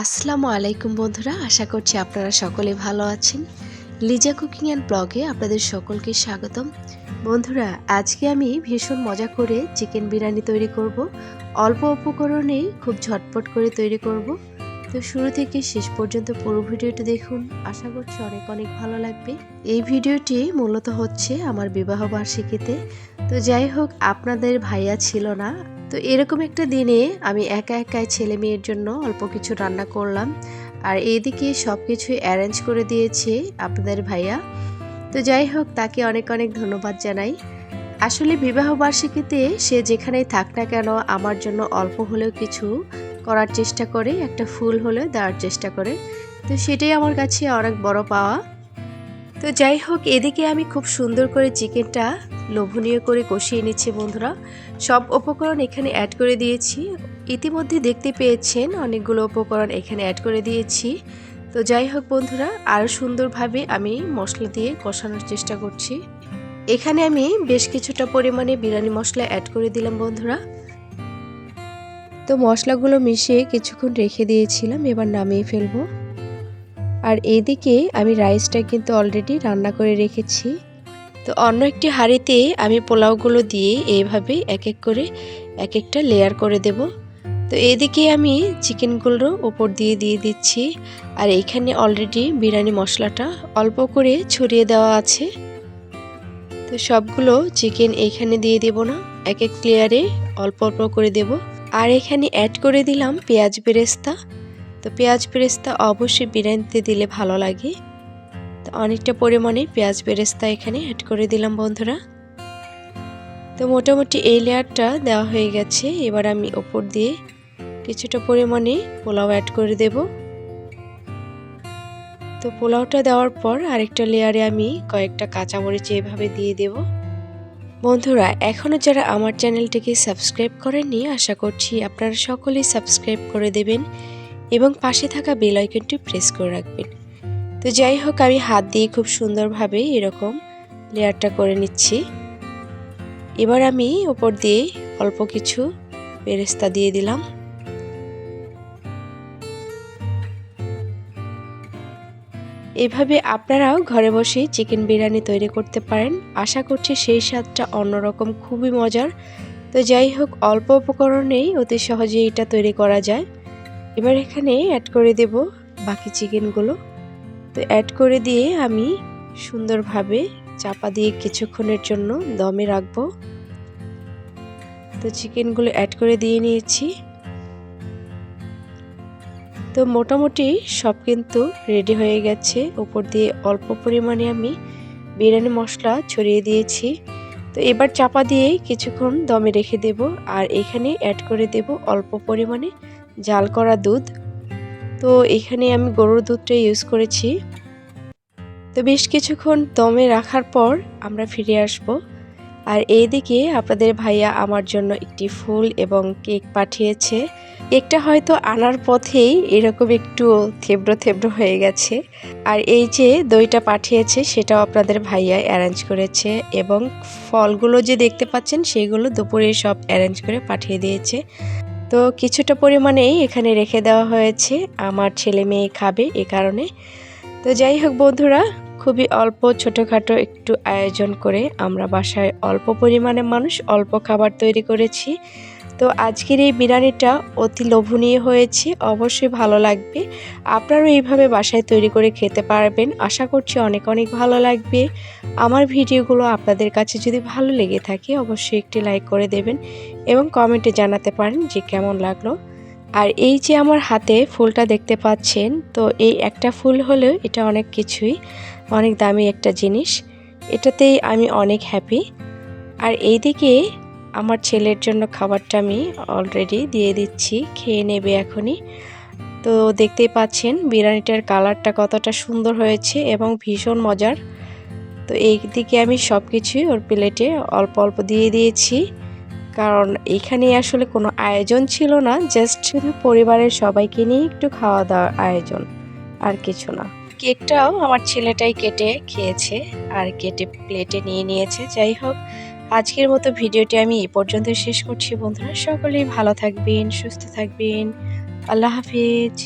আসসালামু আলাইকুম বন্ধুরা, আশা করছি আপনারা সকলে ভালো আছেন। লিজা কুকিং অ্যান্ড ব্লগে আপনাদের সকলকে স্বাগতম। বন্ধুরা, আজকে আমি ভীষণ মজা করে চিকেন বিরিয়ানি তৈরি করব। অল্প উপকরণেই খুব ঝটপট করে তৈরি করব। তো শুরু থেকে শেষ পর্যন্ত পুরো ভিডিওটি দেখুন। আশা করছি অনেক অনেক ভালো লাগবে। এই ভিডিওটি মূলত হচ্ছে আমার বিবাহ বার্ষিকীতে। তো যাই হোক, আপনাদের ভাইয়া ছিল না তো এরকম একটা দিনে আমি একা একাই ছেলে মেয়ের জন্য অল্প কিছু রান্না করলাম। আর এইদিকে সব কিছুই অ্যারেঞ্জ করে দিয়েছে আপনাদের ভাইয়া। তো যাই হোক, তাকে অনেক অনেক ধন্যবাদ জানাই। আসলে বিবাহ বার্ষিকীতে সে যেখানেই থাক না কেন আমার জন্য অল্প হলেও কিছু করার চেষ্টা করে, একটা ফুল হলেও দেওয়ার চেষ্টা করে। তো সেটাই আমার কাছে অনেক বড় পাওয়া। তো যাই হোক, এদিকে আমি খুব সুন্দর করে চিকেনটা লোভনীয় করে কষিয়ে নিচ্ছি বন্ধুরা। সব উপকরণ এখানে অ্যাড করে দিয়েছি। ইতিমধ্যে দেখতে পেয়েছেন অনেকগুলো উপকরণ এখানে অ্যাড করে দিয়েছি। তো যাই হোক বন্ধুরা আরও সুন্দরভাবে আমি মশলা দিয়ে কষানোর চেষ্টা করছি। এখানে আমি বেশ কিছুটা পরিমাণে বিরিয়ানি মশলা অ্যাড করে দিলাম বন্ধুরা। তো মশলাগুলো মিশিয়ে কিছুক্ষণ রেখে দিয়েছিলাম, এবার নামিয়ে ফেলব। আর এদিকে আমি রাইসটা কিন্তু অলরেডি রান্না করে রেখেছি। তো অন্য একটি হাঁড়িতে আমি পোলাওগুলো দিয়ে এইভাবে এক এক করে এক একটা লেয়ার করে দেব। তো এদিকে আমি চিকেনগুলো ওপর দিয়ে দিয়ে দিচ্ছি। আর এইখানে অলরেডি বিরিয়ানি মশলাটা অল্প করে ছড়িয়ে দেওয়া আছে। তো সবগুলো চিকেন এইখানে দিয়ে দেব না, এক এক লেয়ারে অল্প অল্প করে দেব। আর এখানে অ্যাড করে দিলাম পেঁয়াজ বেরেস্তা। তো পেঁয়াজ বেরেস্তা অবশ্যই বিরিয়ানিতে দিলে ভালো লাগে। তো অনেকটা পরিমাণে পেঁয়াজ বেরেস্তা এখানে অ্যাড করে দিলাম বন্ধুরা। তো মোটামুটি এই লেয়ারটা দেওয়া হয়ে গেছে। এবার আমি ওপর দিয়ে কিছুটা পরিমাণে পোলাও অ্যাড করে দেব। তো পোলাওটা দেওয়ার পর আরেকটা লেয়ারে আমি কয়েকটা কাঁচামরিচ এভাবে দিয়ে দেব। বন্ধুরা এখনও যারা আমার চ্যানেলটিকে সাবস্ক্রাইব করেননি, আশা করছি আপনারা সকলেই সাবস্ক্রাইব করে দেবেন। এবং পাশে থাকা বেল আইকনটি প্রেস করে রাখবেন। তো যাই হোক, আমি হাত দিয়ে খুব সুন্দরভাবে এরকম লেয়ারটা করে নিচ্ছি। এবার আমি ওপর দিয়ে অল্প কিছু বেরেস্তা দিয়ে দিলাম। এভাবে আপনারাও ঘরে বসে চিকেন বিরিয়ানি তৈরি করতে পারেন। আশা করছি সেই স্বাদটা অন্যরকম, খুবই মজার। তো যাই হোক, অল্প উপকরণেই অতি সহজে এটা তৈরি করা যায়। এবার এখানে অ্যাড করে দেব বাকি চিকেনগুলো তো অ্যাড করে দিয়ে আমি সুন্দরভাবে চাপা দিয়ে কিছুক্ষণের জন্য দমে রাখব। তো চিকেনগুলো অ্যাড করে দিয়ে নিয়েছি। তো মোটামুটি সব কিন্তু রেডি হয়ে গেছে। উপর দিয়ে অল্প পরিমাণে আমি বিরিয়ানি মশলা ছড়িয়ে দিয়েছি। তো এবার চাপা দিয়ে কিছুক্ষণ দমে রেখে দেব। আর এখানে অ্যাড করে দেব অল্প পরিমাণে জাল করা দুধ। তো এখানে আমি গরুর দুধটা ইউজ করেছি। তো বেশ কিছুক্ষণ দমে রাখার পর আমরা ফিরে আসব। আর এইদিকে আপনাদের ভাইয়া আমার জন্য একটি ফুল এবং কেক পাঠিয়েছে। কেকটা হয়তো আনার পথেই এরকম একটু থেব্র থেব্র হয়ে গেছে। আর এই যে দইটা পাঠিয়েছে সেটাও আপনাদের ভাইয়া অ্যারেঞ্জ করেছে এবং ফলগুলো যে দেখতে পাচ্ছেন সেগুলো দুপুরে সব অ্যারেঞ্জ করে পাঠিয়ে দিয়েছে। তো কিছুটা পরিমাণেই এখানে রেখে দেওয়া হয়েছে। আমার ছেলে মেয়ে খাবে এ কারণে। তো যাই হোক বন্ধুরা, খুবই অল্প, ছোটোখাটো একটু আয়োজন করে আমরা বাসায় অল্প পরিমাণে মানুষ অল্প খাবার তৈরি করেছি। তো আজকের এই বিরিয়ানিটা অতি লোভনীয় হয়েছে, অবশ্যই ভালো লাগবে। আপনারাও এইভাবে বাসায় তৈরি করে খেতে পারবেন। আশা করছি অনেক অনেক ভালো লাগবে। আমার ভিডিওগুলো আপনাদের কাছে যদি ভালো লেগে থাকে, অবশ্যই একটি লাইক করে দেবেন এবং কমেন্টে জানাতে পারেন যে কেমন লাগল। আর এই যে আমার হাতে ফুলটা দেখতে পাচ্ছেন, তো এই একটা ফুল হলেও এটা অনেক কিছুই, অনেক দামি একটা জিনিস। এটাতেই আমি অনেক হ্যাপি আর এইদিকে আমার ছেলের জন্য খাবারটা আমি অলরেডি দিয়ে দিচ্ছি, খেয়ে নেবে এখনই। তো দেখতেই পাচ্ছেন, বিরিয়ানিটার কালারটা কতটা সুন্দর হয়েছে এবং ভীষণ মজার। তো এই দিকে আমি সব কিছুই ওর প্লেটে অল্প অল্প দিয়ে দিয়েছি। কারণ এখানে আসলে কোনো আয়োজন ছিল না জাস্ট শুধু পরিবারের সবাইকে নিয়ে একটু খাওয়া দাওয়ার আয়োজন, আর কিছু না। কেকটাও আমার ছেলেটাই কেটে খেয়েছে, আর কেটে প্লেটে নিয়ে নিয়েছে। যাই হোক আজকের মতো ভিডিওটি আমি এ পর্যন্ত শেষ করছি বন্ধুরা। সকলেই ভালো থাকবেন, সুস্থ থাকবেন। আল্লাহ হাফিজ।